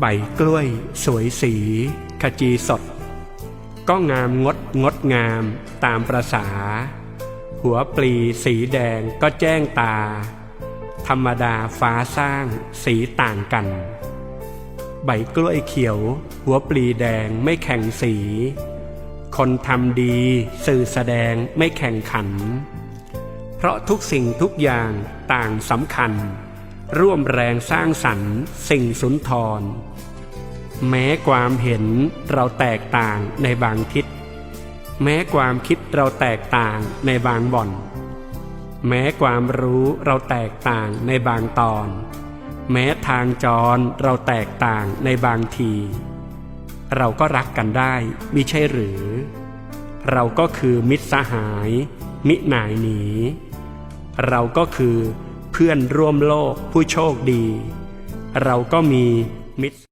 ใบกล้วยสวยสีขจีสด ก็งามงดงดงามตามประษา หัวปลีสีแดงก็แจ้งตา ธรรมดาฟ้าสร้างสีต่างกัน ใบกล้วยเขียว หัวปลีแดงไม่แข่งสี คนทำดีสื่อแสดงไม่แข่งขัน เพราะทุกสิ่งทุกอย่างต่างสำคัญ ร่วมแรงสร้างสรรค์สิ่งสุนทร แม้ความเห็นเราแตกต่างในบางทิศ แม้ความคิดเราแตกต่างในบางบ่อน แม้ความรู้เราแตกต่างในบางตอน แม้ทางจรเราแตกต่างในบางที เราก็รักกันได้มิใช่หรือ เราก็คือมิตรสหาย มิหนายหนี เราก็คือ เพื่อนร่วมโลกผู้โชคดี เราก็มีมิตร